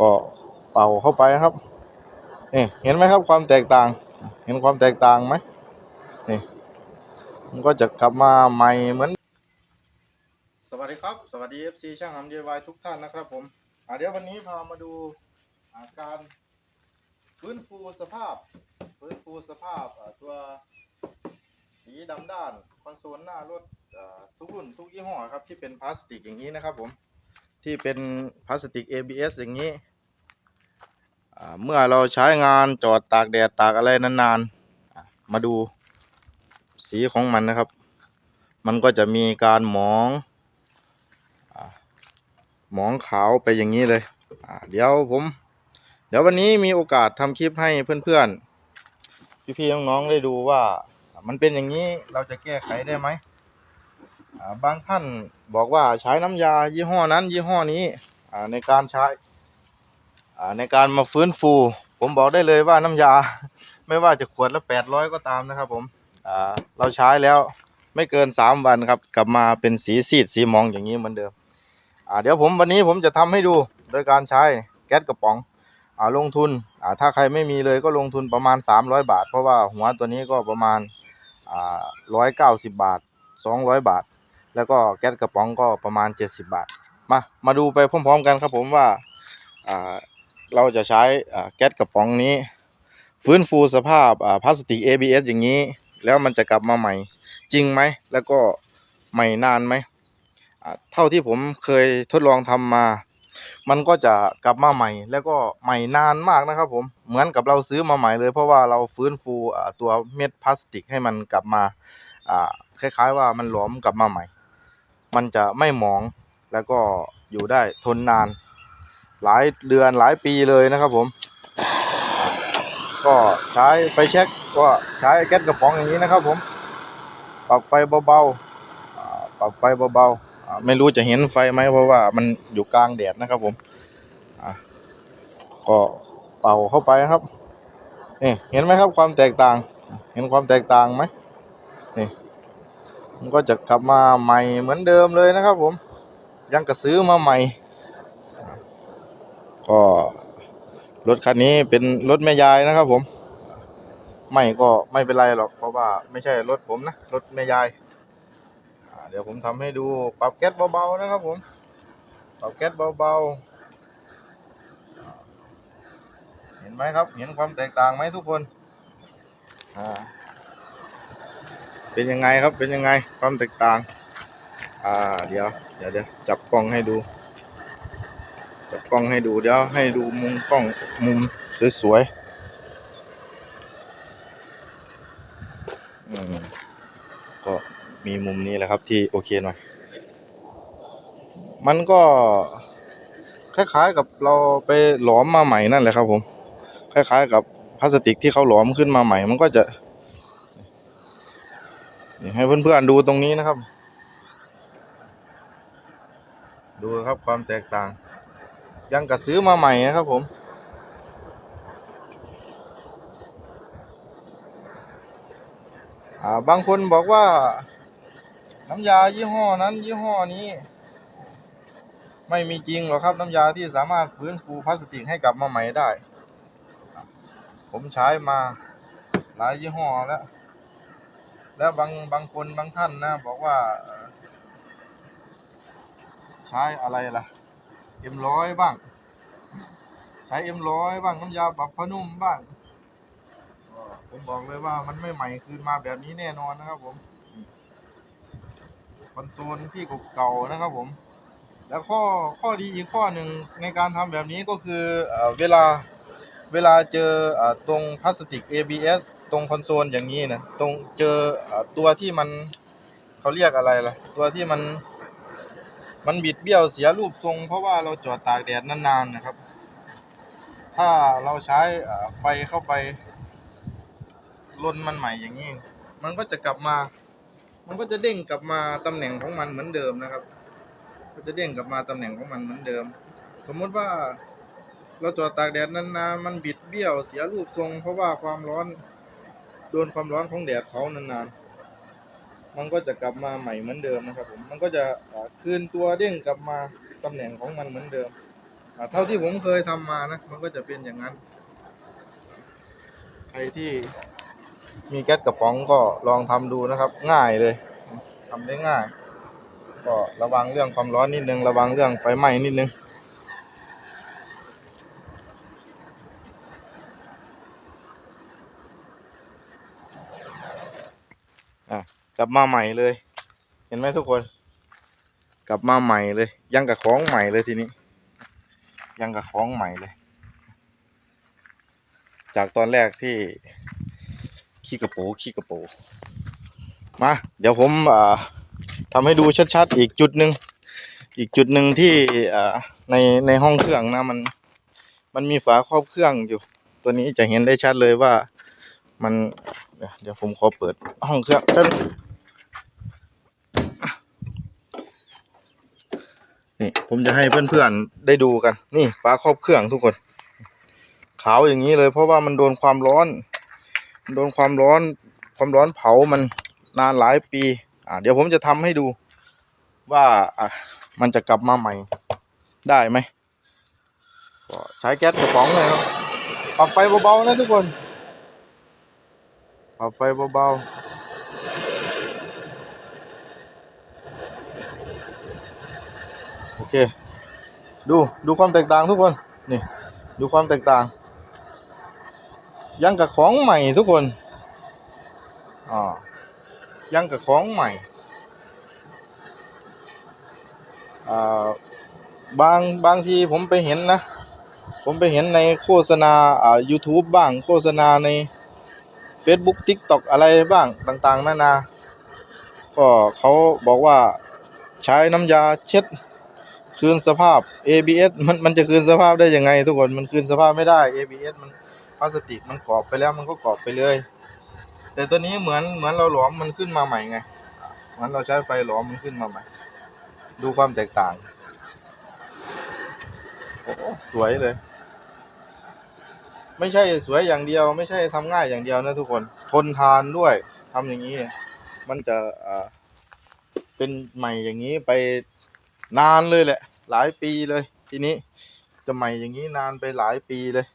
ก็เป่าเข้าไปครับนี่เห็นไหมครับความแตกต่าง เห็นความแตกต่างไหมนี่มันก็จะกลับมาใหม่เหมือน สวัสดีครับ สวัสดี FC ช่างทำ DIY ทุกท่านนะครับผมเดี๋ยววันนี้พามาดูาการฟื้นฟูสภาพ ฟื้นฟูสภาพตัวสีดำด้านคอนโซลหน้ารถทุกรุ่นทุกยี่ห้อครับที่เป็นพลาสติกอย่างนี้นะครับผมที่เป็นพลาสติก ABS อย่างนี้ เมื่อเราใช้งานจอดตากแดดตากอะไรนานๆ มาดูสีของมันนะครับ มันก็จะมีการหมองหมองขาวไปอย่างนี้เลยเดี๋ยวผม เดี๋ยววันนี้มีโอกาสทำคลิปให้เพื่อนๆ พี่ๆ น้องๆ ได้ดูว่ามันเป็นอย่างนี้เราจะแก้ไขได้ไหมบางท่านบอกว่าใช้น้ำยายี่ห้อนั้นยี่ห้อนี้ในการใช้ ในการมาฟื้นฟู ผมบอกได้เลยว่าน้ำยา ไม่ว่าจะขวดละแปดร้อยก็ตามนะครับผมเราใช้แล้วไม่เกินสามวันครับ กลับมาเป็นสีซีดสีมองอย่างนี้เหมือนเดิมเดี๋ยวผมวันนี้ผมจะทำให้ดูโดยการใช้แก๊สกระป๋องอาลงทุนอ่าถ้าใครไม่มีเลยก็ลงทุนประมาณ 300 บาท เพราะว่าหัวตัวนี้ก็ประมาณอ่า190บาท 200 บาท แล้วก็แก๊สกระป๋องก็ประมาณ 70 บาท มา มาดูไปพร้อมๆกันครับผมว่าอ่า เราจะใช้แก๊สกระป๋องนี้ ฟื้นฟูสภาพพลาสติก ABS อย่างนี้ แล้วมันจะกลับมาใหม่จริงไหม แล้วก็ใหม่นานไหมเท่าที่ผมเคยทดลองทำมา มันก็จะกลับมาใหม่ แล้วก็ใหม่นานมากนะครับผมเหมือนกับเราซื้อมาใหม่เลย เพราะว่าเราฟื้นฟูตัวเม็ดพลาสติกให้มันกลับมาคล้ายๆว่ามันหลอมกลับมาใหม่ มันจะไม่หมองแล้วก็อยู่ได้ทนนาน หลายเดือนหลายปีเลยนะครับผม ก็ใช้ไฟแช็กก็ใช้แก๊สกระป๋องอย่างนี้นะครับผม ปรับไฟเบาๆอ่าปรับไฟเบาๆไม่รู้จะเห็นไฟไหมเพราะว่ามันอยู่กลางแดดนะครับผมก็เป่าเข้าไปครับนี่เห็นไหมครับความแตกต่าง เห็นความแตกต่างไหมนี่มันก็จะกลับมาใหม่เหมือนเดิมเลยนะครับผม ยังกระซื้อมาใหม่ ก็รถคันนี้เป็นรถแม่ยายนะครับ ผม ไม่ก็ไม่เป็นไรหรอกเพราะว่าไม่ใช่รถผมนะรถแม่ยายเดี๋ยวผมทำให้ดูปรับแก๊สเบาๆนะครับ ผมปรับแก๊สเบาๆเห็นไหมครับ เห็นความแตกต่างไหมทุกคนอ่าเป็นยังไงครับเป็นยังไงความแตกต่าง อ่าเดี๋ยวเดี๋ยวเดี๋ยวจับกล้องให้ดู กล้องให้ดูเดี๋ยวให้ดูมุมกล้องมุมสวยๆอืมก็มีมุมนี้แหละครับที่โอเคหน่อยมันก็คล้ายๆกับเราไปหลอมมาใหม่นั่นแหละครับ ผม คล้ายๆกับพลาสติกที่เขาหลอมขึ้นมาใหม่ มันก็จะให้เพื่อนๆดูตรงนี้นะครับ ดูครับความแตกต่าง ยังกระซื้อมาใหม่นะครับผมบางคนบอกว่า น้ำยายี่ห้อนั้นยี่ห้อนี้ ไม่มีจริงหรอกครับน้ำยาที่สามารถฟื้นฟูพลาสติกให้กลับมาใหม่ได้ ผมใช้มาหลายยี่ห้อแล้ว แล้วบางบางคนบางท่านนะ บอกว่า ใช้อะไรล่ะ อ็มร้อยบ้าง ใช้เอ็มร้อยบ้างน้ำยาปรับผ้านุ่มบ้างผมบอกเลยว่ามันไม่ใหม่คืนมาแบบนี้แน่นอนนะครับ ผมคอนโซลที่เก่าๆนะครับ ผม แล้วข้อข้อดีอีกข้อหนึ่งในการทำแบบนี้ก็คือเอ่อเวลาเวลาเจออตรงพลาสติก ABS ตรงคอนโซลอย่างนี้นะตรงเจออตัวที่มันเขาเรียกอะไรล่ะ ตัวที่มัน มันบิดเบี้ยวเสียรูปทรง เพราะว่าเราจอดตากแดดนานๆนะครับ ถ้าเราใช้ไฟเข้าไปลนมันใหม่อย่างนี้ มันก็จะกลับมา มันก็จะเด้งกลับมาตำแหน่งของมันเหมือนเดิมนะครับ ก็จะเด้งกลับมาตำแหน่งของมันเหมือนเดิม สมมติว่าเราจอดตากแดดนานๆ มันบิดเบี้ยวเสียรูปทรง เพราะว่าความร้อน โดนความร้อนของแดดเผานานๆ มันก็จะกลับมาใหม่เหมือนเดิมนะครับผมมันก็จะคืนตัวเด้งกลับมาตำแหน่งของมันเหมือนเดิมเท่าที่ผมเคยทำมานะมันก็จะเป็นอย่างนั้นใครที่มีแก๊สกระป๋องก็ลองทำดูนะครับ ง่ายเลยทำได้ง่าย ก็ระวังเรื่องความร้อนนิดนึง ระวังเรื่องไฟไหม้นิดนึง อะ กลับมาใหม่เลย เห็นไหมทุกคน กลับมาใหม่เลย ยังกับของใหม่เลยทีนี้ ยังกับของใหม่เลย จากตอนแรกที่ขี้กระโปงขี้กระโปงมา เดี๋ยวผมอ่าทำให้ดูชัดๆ อีกจุดหนึ่งอีกจุดหนึ่งที่อ่าในในห้องเครื่องนะมันมันมีฝาครอบเครื่องอยู่ ตัวนี้จะเห็นได้ชัดเลยว่ามันเดี๋ยวเดี๋ยวผมขอเปิดห้องเครื่อง นี่ผมจะให้เพื่อนๆได้ดูกัน นี่ฝาครอบเครื่องทุกคน ขาวอย่างนี้เลยเพราะว่ามันโดนความร้อน โดนความร้อน ความร้อนเผามันนานหลายปี อ่าเดี๋ยวผมจะทำให้ดู ว่าอะมันจะกลับมาใหม่ ได้ไหมก็ใช้แก๊สกระป๋องเลยครับปรับไฟเบาๆนะทุกคนปรับไฟเบาๆโอเค ดูดูความแตกต่างทุกคนนี่ดูความแตกต่าง ยังกับของใหม่ทุกคนอ่ายังกับของใหม่อ่าบางบางทีผมไปเห็นนะ ผมไปเห็นในโฆษณาอ่า YouTube บ้างโฆษณาใน Facebook TikTok อะไรบ้างต่าง ๆ นานา ก็เขาบอกว่าใช้น้ำยาเช็ด คืนสภาพ ABS มันมันจะคืนสภาพได้ยังไง ทุกคนมันคืนสภาพไม่ได้ ABS มันพลาสติกมันกรอบไปแล้วมันก็กรอบไปเลย แต่ตัวนี้เหมือนเหมือนเราหลอมมันขึ้นมาใหม่ไงเหมือนเราใช้ไฟหลอมมันขึ้นมาใหม่ ดูความแตกต่างโอ้สวยเลย ไม่ใช่สวยอย่างเดียว ไม่ใช่ทำง่ายอย่างเดียวนะทุกคนทนทานด้วยทำอย่างนี้ มันจะอ่าเป็นใหม่อย่างนี้ไป นานเลยแหละ หลายปีเลย ทีนี้จะใหม่อย่างนี้นานไปหลายปีเลย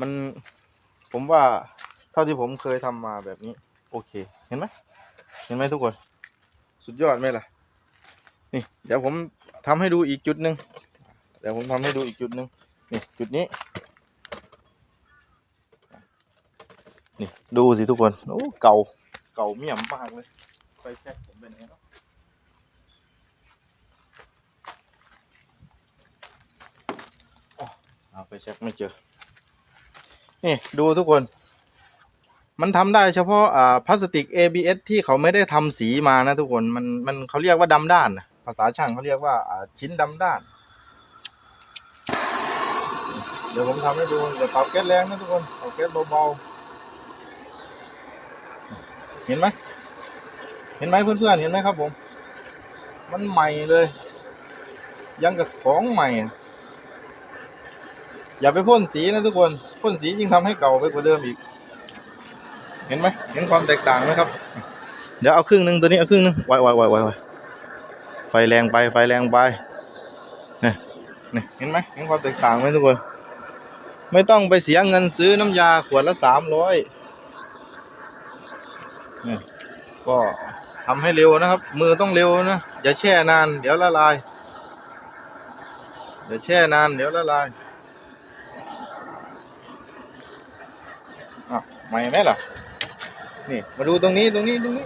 มันผมว่าเท่าที่ผมเคยทำมาแบบนี้ โอเค เห็นไหมเห็นไหมทุกคน สุดยอดไหมล่ะ นี่ เดี๋ยวผมทำให้ดูอีกจุดหนึ่งเดี๋ยวผมทำให้ดูอีกจุดหนึ่งนี่จุดนี้ นี่ดูสิทุกคนโอ้เก่าเก่าเมี่ยมมากเลย ไฟแช็กผมเป็นไงเนาะอ๋อเอาไฟแช็กไม่เจอ นี่ดูทุกคน มันทำได้เฉพาะอ่าพลาสติก ABS ที่เขาไม่ได้ทำสีมานะทุกคน มันมันเขาเรียกว่าดำด้านนะภาษาช่างเขาเรียกว่าอ่าชิ้นดำด้าน เดี๋ยวผมทำให้ดูเดี๋ยวปรับแก๊สแรงนะทุกคนปรับแก๊สเบาๆ เห็นไหม เห็นไหมเพื่อนๆเห็นไหมครับผม มันใหม่เลย ยังกับของใหม่ อย่าไปพ่นสีนะทุกคนพ่นสียิ่งทำให้เก่าไปกว่าเดิมอีก เห็นไหมเห็นความแตกต่างไหมครับ เดี๋ยวเอาครึ่งหนึ่งตัวนี้เอาครึ่งหนึ่งไวไวไวไวไวไฟแรงไปไฟแรงไปเนี่ยนี่เห็นไหมเห็นความแตกต่างไหมทุกคน ไม่ต้องไปเสียเงินซื้อน้ำยาขวดละสามร้อยนี่ก็ ทำให้เร็วนะครับ มือต้องเร็วนะอย่าแช่นาน เดี๋ยวละลายอย่าแช่นาน เดี๋ยวละลายอะใหม่ไหมล่ะ นี่มาดูตรงนี้ตรงนี้ตรงนี้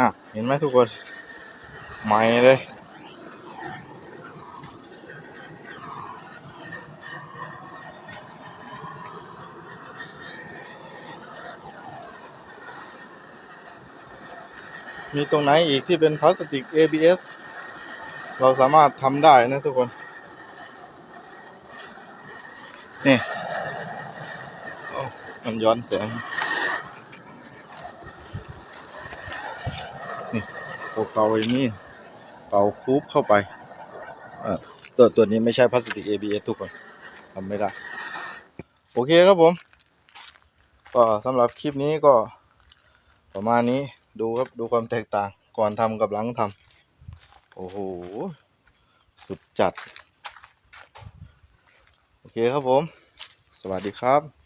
่ะเห็นไหมทุกคนใหม่เลยมีตรงไหนอีกที่เป็นพลาสติก ABS เราสามารถทำได้นะทุกคน นี่มันย้อนแสง เกาๆอย่างนี้เกาคูบเข้าไปเออตัวตัวนี้ไม่ใช่พลาสติก ABS ทุกคนทำไม่ได้ โอเคครับผม ก็สำหรับคลิปนี้ก็ประมาณนี้ดูครับดูความแตกต่างก่อนทำกับหลังทำโอ้โห สุดจัด โอเคครับผม สวัสดีครับ